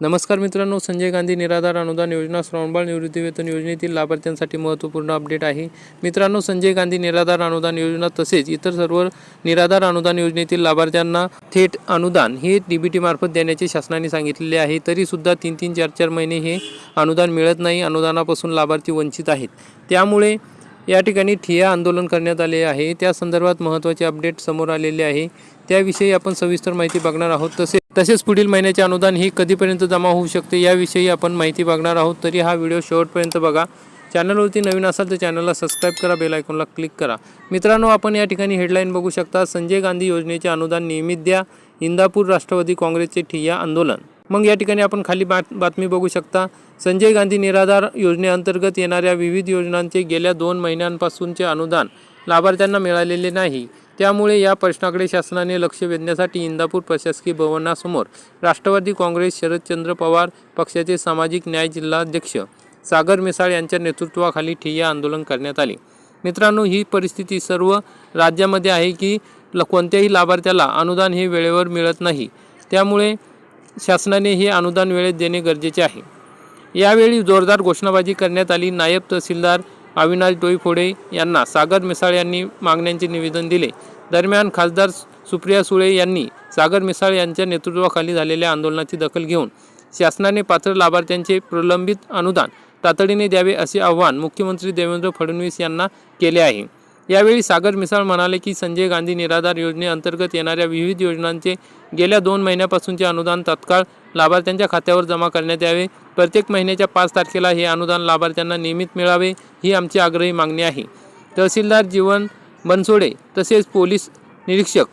नमस्कार मित्रांनो संजय गांधी निराधार अनुदान योजना श्रावणबाळ निवृत्तीवेतन योजनेतील लाभार्थ्यांसाठी महत्त्वपूर्ण अपडेट आहे. मित्रांनो संजय गांधी निराधार अनुदान योजना तसेच इतर सर्व निराधार अनुदान योजनेतील लाभार्थ्यांना थेट अनुदान हे डी बी टीमार्फत देण्याचे शासनाने सांगितलेले आहे. तरीसुद्धा तीन तीन चार चार महिने हे अनुदान मिळत नाही. अनुदानापासून लाभार्थी वंचित आहेत. त्यामुळे या ठिकाणी ठिया आंदोलन करण्यात आले आहे. त्या संदर्भात महत्त्वाचे अपडेट समोर आलेले आहे. त्याविषयी आपण सविस्तर माहिती बघणार आहोत. तसे तसेच पुढील महिन्याचे अनुदान ही कधीपर्यंत जमा होऊ शकते याविषयी आपण माहिती बघणार आहोत. तरी हा व्हिडिओ शेवटपर्यंत बघा. चॅनलवरती नवीन असाल तर चॅनलला सबस्क्राईब करा बेल आयकॉनला क्लिक करा. मित्रांनो आपण या ठिकाणी हेडलाईन बघू शकता संजय गांधी योजनेचे अनुदान नियमित द्या. इंदापूर राष्ट्रवादी काँग्रेसचे ठिय्या आंदोलन. मग या ठिकाणी आपण खाली बात बातमी बघू शकता. संजय गांधी निराधार योजनेअंतर्गत येणाऱ्या विविध योजनांचे गेल्या दोन महिन्यांपासूनचे अनुदान लाभार्थ्यांना मिळालेले नाही. त्यामुळे या प्रश्नाकडे शासनाने लक्ष वेधण्यासाठी इंदापूर प्रशासकीय भवनासमोर राष्ट्रवादी काँग्रेस शरदचंद्र पवार पक्षाचे सामाजिक न्याय जिल्हाध्यक्ष सागर मिसाळ यांच्या नेतृत्वाखाली ठिय्या आंदोलन करण्यात आले. मित्रांनो ही परिस्थिती सर्व राज्यामध्ये आहे की ल कोणत्याही लाभार्थ्याला अनुदान हे वेळेवर मिळत नाही. त्यामुळे शासनाने हे अनुदान वेळेत देणे गरजेचे आहे. यावेळी जोरदार घोषणाबाजी करण्यात आली. नायब तहसीलदार अविनाश डोईफोडे यांना सागर मिसाळ यांनी मागण्यांचे निवेदन दिले. दरम्यान खासदार सुप्रिया सुळे यांनी सागर मिसाळ यांच्या नेतृत्वाखाली झालेल्या आंदोलनाची दखल घेऊन शासनाने पात्र लाभार्थ्यांचे प्रलंबित अनुदान तातडीने द्यावे असे आवाहन मुख्यमंत्री देवेंद्र फडणवीस यांना केले आहे. यावेळी सागर मिसाळ म्हणाले की संजय गांधी निराधार योजनेअंतर्गत येणाऱ्या विविध योजनांचे गेल्या दोन महिन्यापासूनचे अनुदान तत्काळ लाभार्थ्यांच्या खात्यावर जमा करण्यात यावे. प्रत्येक महिन्याच्या पाच तारखेला हे अनुदान लाभार्थ्यांना नियमित मिळावे ही आमची आग्रही मागणी आहे. तहसीलदार जीवन बनसोडे तसेच पोलीस निरीक्षक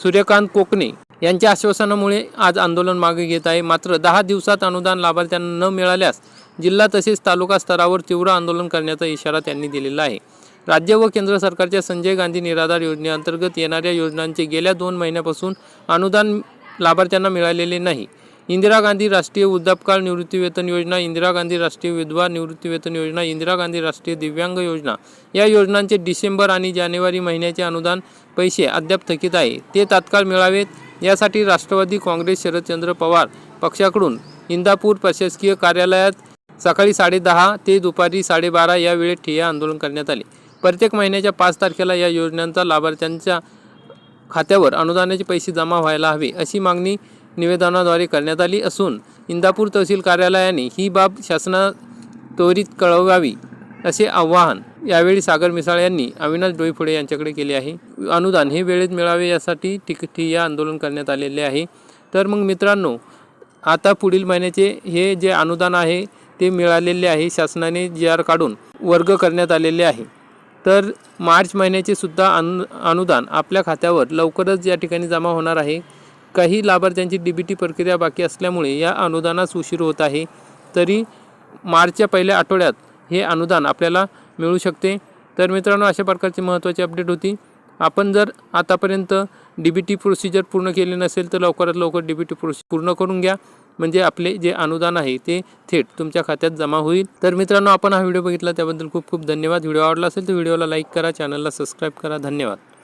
सूर्यकांत कोकणे यांच्या आश्वासनामुळे आज आंदोलन मागे घेत आहे. मात्र दहा दिवसात अनुदान लाभार्थ्यांना न मिळाल्यास जिल्हा तसेच तालुका स्तरावर तीव्र आंदोलन करण्याचा इशारा त्यांनी दिलेला आहे. राज्य व केंद्र सरकारच्या संजय गांधी निराधार योजनेअंतर्गत येणाऱ्या योजनांचे गेल्या दोन महिन्यापासून अनुदान लाभार्थ्यांना मिळालेले नाही. इंदिरा गांधी राष्ट्रीय वृद्धापकाळ निवृत्तीवेतन योजना इंदिरा गांधी राष्ट्रीय विधवा निवृत्तीवेतन योजना इंदिरा गांधी राष्ट्रीय दिव्यांग योजना. या योजनांचे डिसेंबर आणि जानेवारी महिन्याचे अनुदान पैसे अद्याप थकीत आहे. ते तात्काळ मिळावेत. यासाठी राष्ट्रवादी काँग्रेस शरदचंद्र पवार पक्षाकडून इंदापूर प्रशासकीय कार्यालयात सकाळी साडेदहा ते दुपारी साडेबारा या वेळेत ठिय्या आंदोलन करण्यात आले. प्रत्येक महिन्याच्या पाच तारखेला या योजनांचा लाभार्थ्यांच्या खात्यावर अनुदानाचे पैसे जमा व्हायला हवे अशी मागणी निवेदनाद्वारे करण्यात आली असून इंदापूर तहसील कार्यालयाने ही बाब शासना त्वरित कळवावी असे आवाहन यावेळी सागर मिसाळ यांनी अविनाश डोईफोडे यांच्याकडे केले आहे. अनुदान हे वेळेत मिळावे यासाठी ठिक आंदोलन करण्यात आलेले आहे. तर मग मित्रांनो आता पुढील महिन्याचे हे जे अनुदान आहे ते मिळालेले आहे शासनाने जी आर काढून वर्ग करण्यात आलेले आहे. तर मार्च महिन्याचे सुद्धा अनु अनुदान आपल्या खात्यावर लवकरच या ठिकाणी जमा होणार आहे. काही लाभार्थ्यांची डी बी टी प्रक्रिया बाकी असल्यामुळे या अनुदानास उशीर होत आहे. तरी मार्चच्या पहिल्या आठवड्यात हे अनुदान आपल्याला मिळू शकते. तर मित्रांनो अशा प्रकारची महत्त्वाची अपडेट होती. आपण जर आतापर्यंत डी बी टी प्रोसिजर पूर्ण केली नसेल तर लवकरात लवकर डी बी टी प्रोसि पूर्ण करून घ्या. म्हणजे आपले जे अनुदान आहे ते थेट तुमच्या खात्यात जमा होईल. तर मित्रांनो आपण हा व्हिडिओ बघितला त्याबद्दल खूप खूप धन्यवाद. व्हिडिओ आवडला असेल तर व्हिडिओला लाईक करा चॅनलला सबस्क्राईब करा. धन्यवाद.